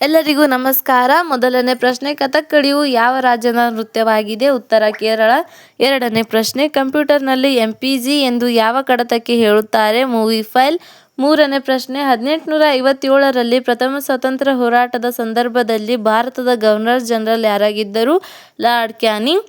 ಎಲ್ಲರಿಗೂ ನಮಸ್ಕಾರ. ಮೊದಲನೇ ಪ್ರಶ್ನೆ, ಕಥಕ್ಕಳಿಯು ಯಾವ ರಾಜ್ಯದ ನೃತ್ಯವಾಗಿದೆ? ಉತ್ತರ, ಕೇರಳ. ಎರಡನೇ ಪ್ರಶ್ನೆ, ಕಂಪ್ಯೂಟರ್ನಲ್ಲಿ ಎಂ ಪಿ ಜಿ ಎಂದು ಯಾವ ಕಡತಕ್ಕೆ ಹೇಳುತ್ತಾರೆ? Movie file. ಮೂರನೇ ಪ್ರಶ್ನೆ ಹದಿನೆಂಟುನೂರ ಐವತ್ತೇಳರಲ್ಲಿ ಪ್ರಥಮ ಸ್ವತಂತ್ರ ಹೋರಾಟದ ಸಂದರ್ಭದಲ್ಲಿ ಭಾರತದ ಗವರ್ನರ್ ಜನರಲ್ ಯಾರಾಗಿದ್ದರು? Lord Canning.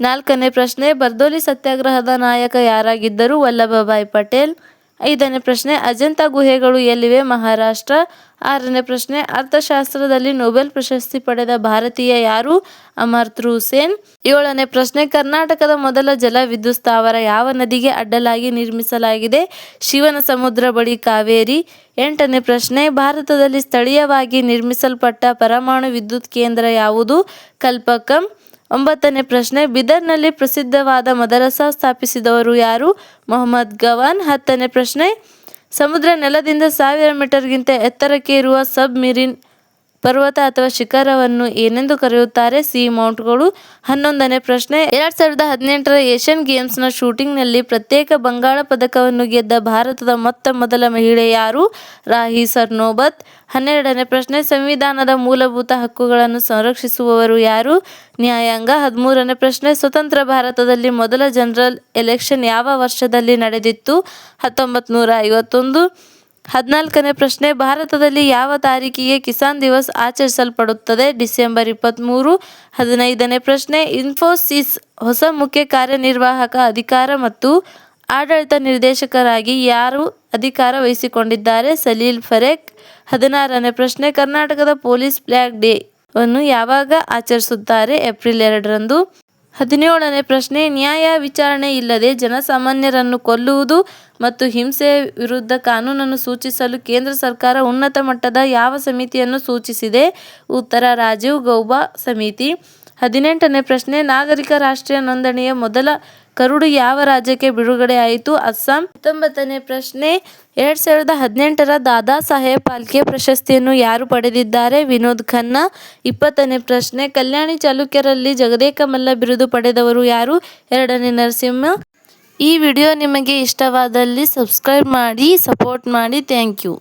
ನಾಲ್ಕನೇ ಪ್ರಶ್ನೆ, ಬರ್ದೋಲಿ ಸತ್ಯಾಗ್ರಹದ ನಾಯಕ ಯಾರಾಗಿದ್ದರು? ವಲ್ಲಭಭಾಯ್ ಪಟೇಲ್. ಐದನೇ ಪ್ರಶ್ನೆ, ಅಜಂತ ಗುಹೆಗಳು ಎಲ್ಲಿವೆ? ಮಹಾರಾಷ್ಟ್ರ. ಆರನೇ ಪ್ರಶ್ನೆ, ಅರ್ಥಶಾಸ್ತ್ರದಲ್ಲಿ ನೊಬೆಲ್ ಪ್ರಶಸ್ತಿ ಪಡೆದ ಭಾರತೀಯ ಯಾರು? ಅಮರ್ತೃ ಹುಸೇನ್ ಏಳನೇ ಪ್ರಶ್ನೆ, ಕರ್ನಾಟಕದ ಮೊದಲ ಜಲ ವಿದ್ಯುತ್ ಸ್ಥಾವರ ಯಾವ ನದಿಗೆ ಅಡ್ಡಲಾಗಿ ನಿರ್ಮಿಸಲಾಗಿದೆ? ಶಿವನ ಸಮುದ್ರ ಬಳಿ ಕಾವೇರಿ. ಎಂಟನೇ ಪ್ರಶ್ನೆ, ಭಾರತದಲ್ಲಿ ಸ್ಥಳೀಯವಾಗಿ ನಿರ್ಮಿಸಲ್ಪಟ್ಟ ಪರಮಾಣು ವಿದ್ಯುತ್ ಕೇಂದ್ರ ಯಾವುದು? ಕಲ್ಪಕಂ. ಒಂಬತ್ತನೇ ಪ್ರಶ್ನೆ, ಬಿದರ್ನಲ್ಲಿ ಪ್ರಸಿದ್ಧವಾದ ಮದರಸಾ ಸ್ಥಾಪಿಸಿದವರು ಯಾರು? ಮೊಹಮ್ಮದ್ ಗವಾನ್. ಹತ್ತನೇ ಪ್ರಶ್ನೆ, ಸಮುದ್ರ ನೆಲದಿಂದ ಸಾವಿರ ಮೀಟರ್ಗಿಂತ ಎತ್ತರಕ್ಕೆ ಇರುವ ಸಬ್ ಮಿರಿನ್ ಪರ್ವತ ಅಥವಾ ಶಿಖರವನ್ನು ಏನೆಂದು ಕರೆಯುತ್ತಾರೆ? ಸಿ, ಮೌಂಟ್ಗಳು. ಹನ್ನೊಂದನೇ ಪ್ರಶ್ನೆ. ಎರಡ್ ಸಾವಿರದ ಹದಿನೆಂಟರ ಏಷ್ಯನ್ ಗೇಮ್ಸ್ನ ಶೂಟಿಂಗ್ನಲ್ಲಿ ಪ್ರತ್ಯೇಕ ಬಂಗಾಳ ಪದಕವನ್ನು ಗೆದ್ದ ಭಾರತದ ಮೊತ್ತ ಮೊದಲ ಮಹಿಳೆ ಯಾರು? ರಾಹಿ ಸರ್ನೋಬತ್. ಹನ್ನೆರಡನೇ ಪ್ರಶ್ನೆ. ಸಂವಿಧಾನದ ಮೂಲಭೂತ ಹಕ್ಕುಗಳನ್ನು ಸಂರಕ್ಷಿಸುವವರು ಯಾರು? ನ್ಯಾಯಾಂಗ. ಹದಿಮೂರನೇ ಪ್ರಶ್ನೆ. ಸ್ವತಂತ್ರ ಭಾರತದಲ್ಲಿ ಮೊದಲ ಜನರಲ್ ಎಲೆಕ್ಷನ್ ಯಾವ ವರ್ಷದಲ್ಲಿ ನಡೆದಿತ್ತು? ಹತ್ತೊಂಬತ್ತು ನೂರ ಐವತ್ತೊಂದು. ಹದಿನಾಲ್ಕನೇ ಪ್ರಶ್ನೆ, ಭಾರತದಲ್ಲಿ ಯಾವ ತಾರೀಕಿಗೆ ಕಿಸಾನ್ ದಿವಸ್ ಆಚರಿಸಲ್ಪಡುತ್ತದೆ? ಡಿಸೆಂಬರ್ ಇಪ್ಪತ್ತ್ಮೂರು ಹದಿನೈದನೇ ಪ್ರಶ್ನೆ, ಇನ್ಫೋಸಿಸ್ ಹೊಸ ಮುಖ್ಯ ಕಾರ್ಯನಿರ್ವಾಹಕ ಅಧಿಕಾರ ಮತ್ತು ಆಡಳಿತ ನಿರ್ದೇಶಕರಾಗಿ ಯಾರು ಅಧಿಕಾರ ವಹಿಸಿಕೊಂಡಿದ್ದಾರೆ? ಸಲೀಲ್ ಫರೇಕ್. ಹದಿನಾರನೇ ಪ್ರಶ್ನೆ, ಕರ್ನಾಟಕದ ಪೊಲೀಸ್ ಫ್ಲ್ಯಾಗ್ ಡೇ ವನ್ನು ಯಾವಾಗ ಆಚರಿಸುತ್ತಾರೆ? ಏಪ್ರಿಲ್ ಎರಡರಂದು. ಹದಿನೇಳನೇ ಪ್ರಶ್ನೆ, ನ್ಯಾಯ ವಿಚಾರಣೆ ಇಲ್ಲದೆ ಜನಸಾಮಾನ್ಯರನ್ನು ಕೊಲ್ಲುವುದು ಮತ್ತು ಹಿಂಸೆಯ ವಿರುದ್ಧ ಕಾನೂನನ್ನು ಸೂಚಿಸಲು ಕೇಂದ್ರ ಸರ್ಕಾರ ಉನ್ನತ ಮಟ್ಟದ ಯಾವ ಸಮಿತಿಯನ್ನು ಸೂಚಿಸಿದೆ? ಉತ್ತರ, ರಾಜೀವ್ ಗೌಬಾ ಸಮಿತಿ. ಹದಿನೆಂಟನೇ ಪ್ರಶ್ನೆ, ನಾಗರಿಕ ರಾಷ್ಟ್ರೀಯ ನೋಂದಣಿಯ ಮೊದಲ ಕರಡು ಯಾವ ರಾಜ್ಯಕ್ಕೆ ಬಿಡುಗಡೆ ಆಯಿತು? ಅಸ್ಸಾಂ. ಹತ್ತೊಂಬತ್ತನೇ ಪ್ರಶ್ನೆ. ಎರಡ್ ಸಾವಿರದ ಹದಿನೆಂಟರ ದಾದಾ ಸಾಹೇಬ್ ಫಾಲ್ಕೆ ಪ್ರಶಸ್ತಿಯನ್ನು ಯಾರು ಪಡೆದಿದ್ದಾರೆ? ವಿನೋದ್ ಖನ್ನಾ. ಇಪ್ಪತ್ತನೇ ಪ್ರಶ್ನೆ. ಕಲ್ಯಾಣಿ ಚಾಲುಕ್ಯರಲ್ಲಿ ಜಗದೇಕ ಮಲ್ಲ ಬಿರುದು ಪಡೆದವರು ಯಾರು? ಎರಡನೇ ನರಸಿಂಹ. ಈ ವಿಡಿಯೋ ನಿಮಗೆ ಇಷ್ಟವಾದಲ್ಲಿ ಸಬ್ಸ್ಕ್ರೈಬ್ ಮಾಡಿ, ಸಪೋರ್ಟ್ ಮಾಡಿ. Thank you.